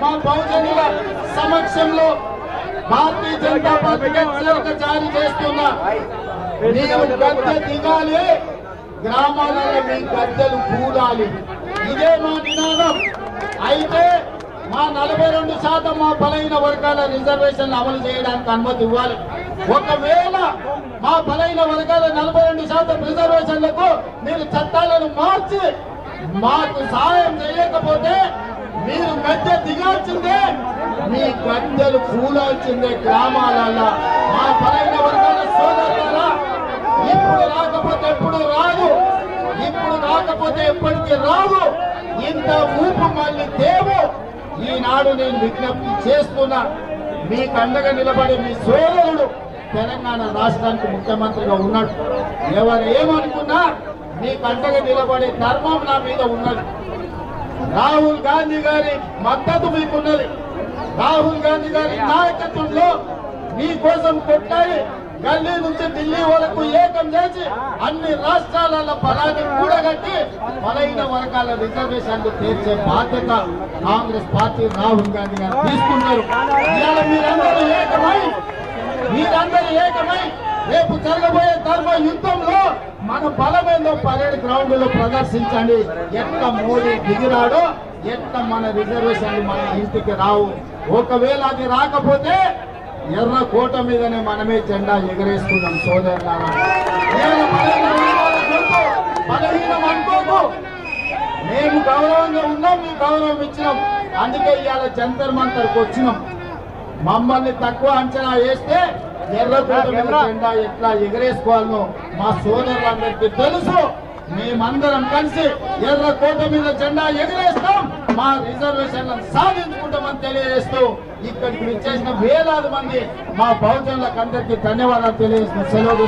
మా బహుజనుల సమక్షంలో భారతీయ జనతా పార్టీ హెచ్చరిక జారీ చేస్తున్నా నీవు గద్దె దిగాలి. గ్రామాలలో మీ గద్దెలు కూడాలి. ఇదే మా నినాదం. అయితే మా నలభై రెండు శాతం మా బలైన వర్గాల రిజర్వేషన్లు అమలు చేయడానికి అనుమతి ఇవ్వాలి. ఒకవేళ మా బలైన వర్గాల నలభై రెండు శాతం రిజర్వేషన్లకు మీరు చట్టాలను మార్చి మాకు సహాయం చేయకపోతే మీరు గద్దె దిగాల్సిందే. మీ గద్దెలు కూలాల్సిందే గ్రామాలలో మా బలైన వర్గాల సోదరులారా ఇప్పుడు రాకపోతే ఎప్పుడు రాదు. ఇప్పుడు రాకపోతే ఎప్పటికీ రాదు ఇంత ఊపు మళ్ళీ దేవు ఈనాడు నేను విజ్ఞప్తి చేస్తున్నా మీ కండగా నిలబడే మీ సోదరుడు తెలంగాణ రాష్ట్రానికి ముఖ్యమంత్రిగా ఉన్నాడు. ఎవరు ఏమనుకున్నా మీ కండగా నిలబడే ధర్మం నా మీద ఉన్నది. రాహుల్ గాంధీ గారి మద్దతు మీకున్నది. రాహుల్ గాంధీ గారి నాయకత్వంలో మీ కోసం కొట్టాయి గల్లీ నుంచి ఢిల్లీ వరకు ఏకం చేసి అన్ని రాష్ట్రాల పలాన్ని కూడగట్టి బలైన వర్గాల రిజర్వేషన్లు తీర్చే బాధ్యత కాంగ్రెస్ పార్టీ రాహుల్ గాంధీ గారు తీసుకున్నారు. మీరందరూ ఏకమై మీరందరూ ఏకమై రేపు జరగబోయే ధర్మ యుద్ధంలో మన బలమేందో పరేడ్ గ్రౌండ్లో ప్రదర్శించండి. ఎంత మోడీ దిగిరాడో ఎంత మన రిజర్వేషన్లు మన ఇంటికి రావు. ఒకవేళ అది రాకపోతే ఎర్ర కోట మీదనే మనమే జెండా ఎగరేసుకున్నాం సోదరులారా. బలహీనం అనుకోకు. మేము గౌరవంగా ఉన్నాం మీ గౌరవం ఇచ్చినాం. అందుకే ఇవాళ జంతర్ మంతర్కి వచ్చినాం. మమ్మల్ని తక్కువ అంచనా వేస్తే జెండా ఎట్లా ఎగరేసుకోవాలనో మా సోదరులందరికీ తెలుసు. మేమందరం కలిసి ఎర్రకోట మీద జెండా ఎగరేస్తాం. మా రిజర్వేషన్లను సాధించుకుంటామని తెలియజేస్తూ ఇక్కడికి విచ్చేసిన వేలాది మంది మా బహుజనులకు అందరికీ ధన్యవాదాలు తెలియజేస్తూ సెలవు.